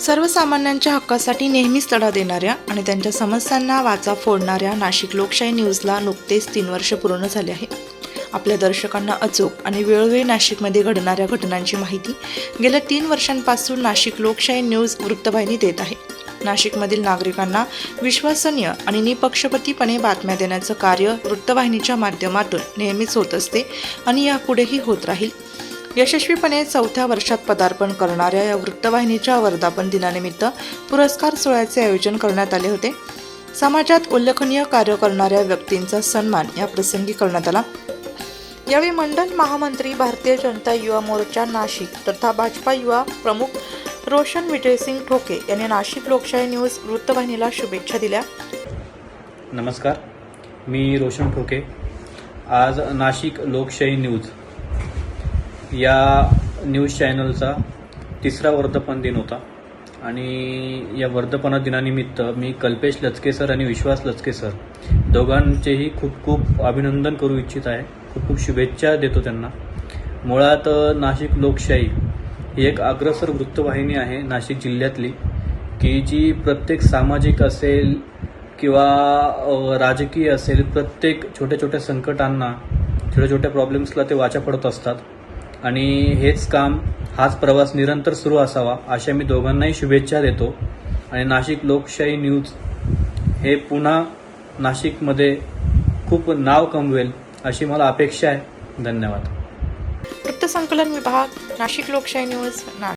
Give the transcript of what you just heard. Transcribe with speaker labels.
Speaker 1: सर्वसामान्यांच्या हक्कासाठी नेहमीच लढा देणाऱ्या आणि त्यांच्या समस्यांना वाचा फोडणाऱ्या नाशिक लोकशाही न्यूजला नुकतेच तीन वर्ष पूर्ण झाले आहे. आपल्या दर्शकांना अचूक आणि वेळोवेळी नाशिकमध्ये घडणाऱ्या घटनांची माहिती गेल्या तीन वर्षांपासून नाशिक लोकशाही न्यूज वृत्तवाहिनी देत आहे. नाशिकमधील नागरिकांना विश्वसनीय आणि निपक्षपतीपणे बातम्या देण्याचं कार्य वृत्तवाहिनीच्या माध्यमातून नेहमीच होत असते आणि यापुढेही होत राहील. यशस्वीपणे चौथ्या वर्षात पदार्पण करणाऱ्या या वृत्तवाहिनीच्या वर्धापन दिनानिमित्त पुरस्कार सोहळ्याचे आयोजन करण्यात आले होते. समाजात उल्लेखनीय कार्य करणाऱ्या व्यक्तींचा सन्मान या प्रसंगी करण्यात आला. यावेळी मंडल महामंत्री भारतीय जनता युवा मोर्चा नाशिक तथा भाजपा युवा प्रमुख रोशन विजयसिंग ठोके यांनी नाशिक लोकशाही न्यूज वृत्तवाहिनीला शुभेच्छा दिल्या.
Speaker 2: नमस्कार. मी रोशन ठोके. आज नाशिक लोकशाही न्यूज या न्यूज चॅनलचा तिसरा वर्धपन दिन होता. आणि या वर्धपना दिनानिमित्त मी कल्पेश लचके सर आणि विश्वास लचके सर दोघांचेही खूप खूप अभिनंदन करू इच्छित आहे. खूप खूप शुभेच्छा देतो त्यांना. मुळात नाशिक लोकशाही ही एक अग्रसर वृत्तवाहिनी आहे नाशिक जिल्ह्यातली की जी प्रत्येक सामाजिक असेल किंवा राजकीय असेल प्रत्येक छोट्या छोट्या संकटांना छोट्या छोट्या प्रॉब्लेम्सला ते वाचा पडत असतात. आणि हेच काम हाच प्रवास निरंतर सुरू असावा अशा मी दोघांनाही शुभेच्छा देतो. आणि नाशिक लोकशाही न्यूज हे पुन्हा नाशिकमध्ये खूप नाव कमवेल अशी मला अपेक्षा आहे. धन्यवाद.
Speaker 1: वृत्तसंकलन विभाग नाशिक लोकशाही न्यूज नाशिक